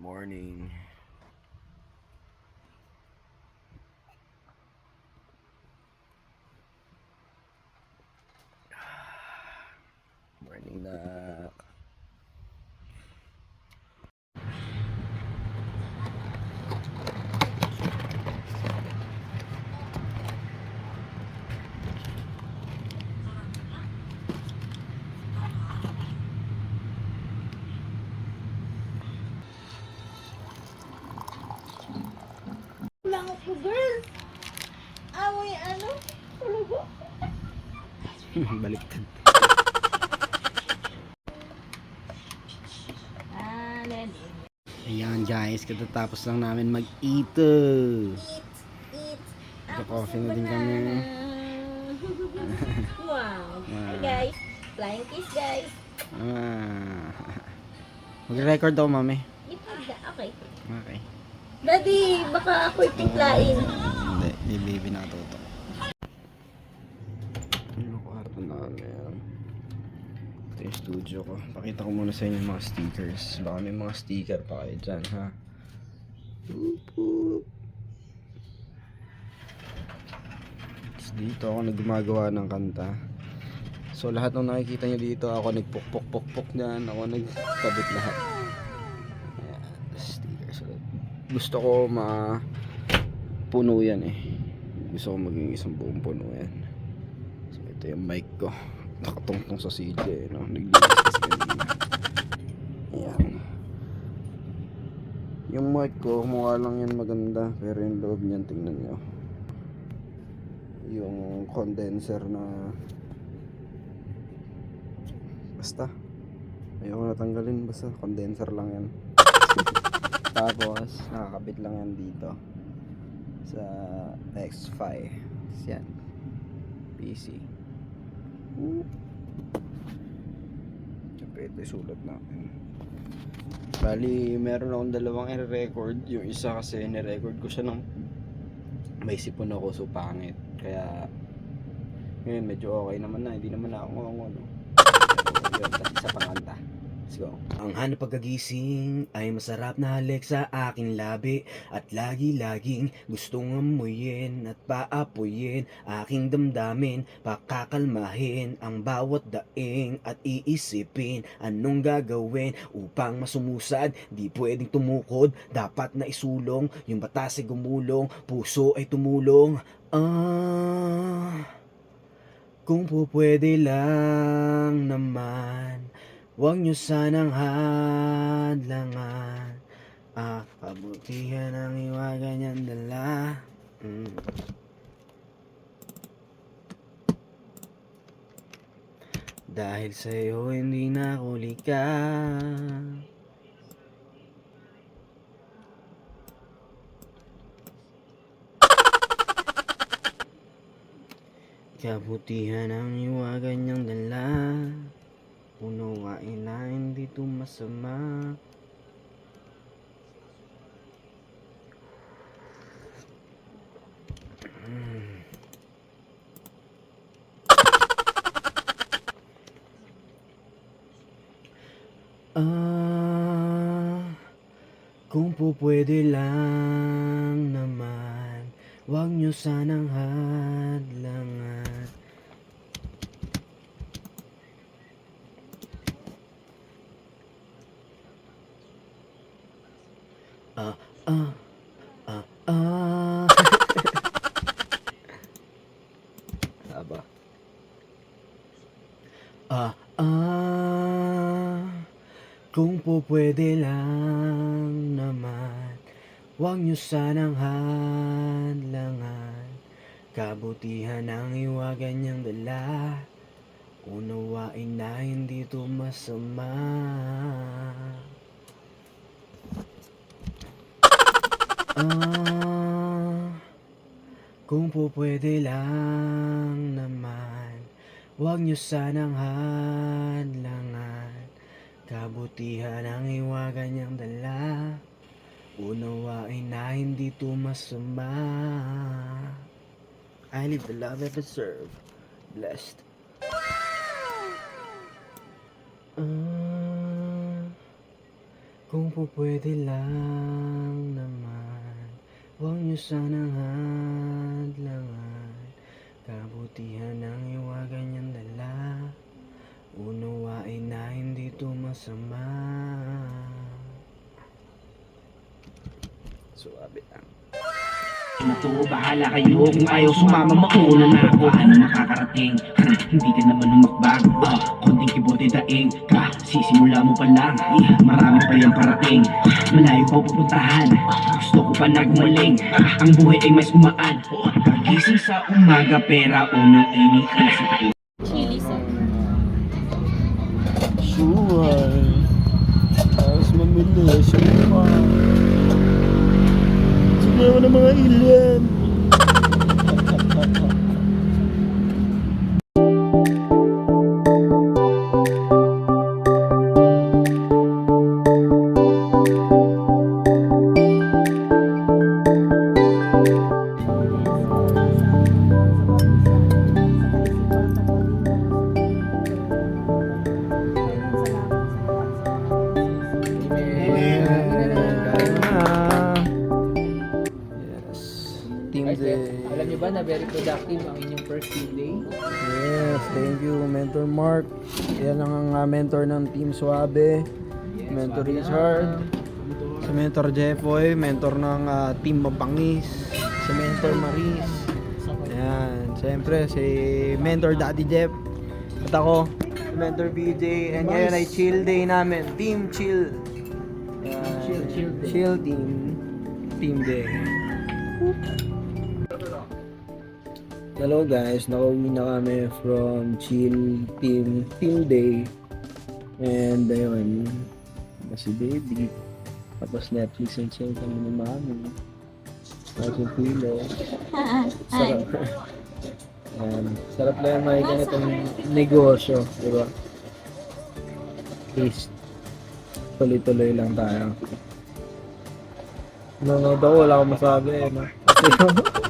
Morning. Lang ako, girl. Amoy ano? Tulugo. Baliktad. Ayan guys, katatapos lang namin mag-ito. Eat. Nagka-coffee na din kami. wow. Hi Wow. guys. Flying kiss guys. Ah. Mag-record ako, mami. Okay. Okay. Daddy, baka ako'y tiklain. Hindi, di baby natuto. Ano kwarto namin? Ito yung studio ko. Pakita ko muna sa inyo yung mga stickers. Baka may mga sticker pa kayo dyan, ha? Boop, dito ako naggumagawa ng kanta. So lahat ng nakikita nyo dito, ako nagpukpuk-pukpuk dyan. Ako nagkabit lahat. Gusto ko ma puno yan eh. Gusto ko maging isang buong puno yan. So ito yung mic ko. Nakatungtong sa CJ, no? Naglinis kasi kanina. Yung mic ko, mukha lang yan maganda. Pero yung loob niyan, tingnan nyo. Yung condenser na... Basta. Ayoko natanggalin. Basta condenser lang yan. Tapos, nakakabit lang yan dito sa X5. Tapos yan. PC. Siyempre, ito sulat namin. Bali, meron akong dalawang i-record. Yung isa kasi, ni-record ko siya ng may sipon ako so pangit. Kaya, ngayon medyo okay naman na. Hindi naman na ako ano. Yun, isa pang kanta. Let's go. Ang hanap pagkagising ay masarap na halik sa aking labi. At lagi-laging gustong amuyin at paapuyin Aking damdamin, pakakalmahin Ang bawat daing at iisipin Anong gagawin upang masumusad Di pwedeng tumukod, dapat na isulong. Yung batas ay gumulong, puso ay tumulong. Ah, kung po pwede lang naman Huwag niyo sanang hadlangan. Ah, kabutihan ang iwaga niyang dala. Mm. Dahil sa'yo hindi na ako likas. Kabutihan ang iwaga niyang dala Unawain na hindi ito masama. Ah, kung po pwede lang naman Huwag niyo sanang hadlangan Ah, ah, ah, ah. Aba. Ah, ah. Kung po pwede lang naman, huwag niyo sanang hadlangan. Kabutihan ang iwagan niyang dala. Unawain na hindi ito masama. Ah, kung po pwede lang naman, huwag niyo sanang hadlangan. Kabutihan ang iwagan niyang dala, unawain na hindi ito masama. I live the love I deserve. Blessed. Ah, Kung po pwede lang naman Huwag niyo sanang hadlangan Kabutihan ng iwagan niyang dala. Unawain na hindi to masama. Suabe lang na to, bahala kayo. Kung ayaw sumama, mauna na ako. Ano makakarating? Hmm, hindi ka naman humakbang. Ah, Konting kibote daing. Ka Sisimula mo pa lang. Eh, Marami pa yung parating. Malayo pa pupuntahan. Gusto ko pa nagmaling. Ah, Ang buhay ay mas umaan Kagising sa umaga Pera unang iniisip Chili sir. Sure. Tapos mamili Sure Sige mo ng mga alien ba na very productive ang inyong first team day? Yes, thank you, Mentor Mark. Yan ang uh, mentor ng Team Suabe. Mentor Richard. Si Mentor Jeffoy, mentor ng uh, Team Mapangis. Si Mentor Maris. Yan, siyempre si Mentor Daddy Jeff. At ako, si Mentor BJ. And ngayon ay chill day namin. Team Chill. Yan, Chill, chill day. Chill Team. Team Day. Hello guys, nakauwi na kami from Chill Team Team Day. And ayun, na si baby. Tapos Netflix and chill kami ni mami. Tapos yung pilo. Sarap. Ayan, sarap lang yung may ganitong negosyo, di ba? Please, tuloy-tuloy lang tayo. Nanonood ako, wala akong masabi eh, no?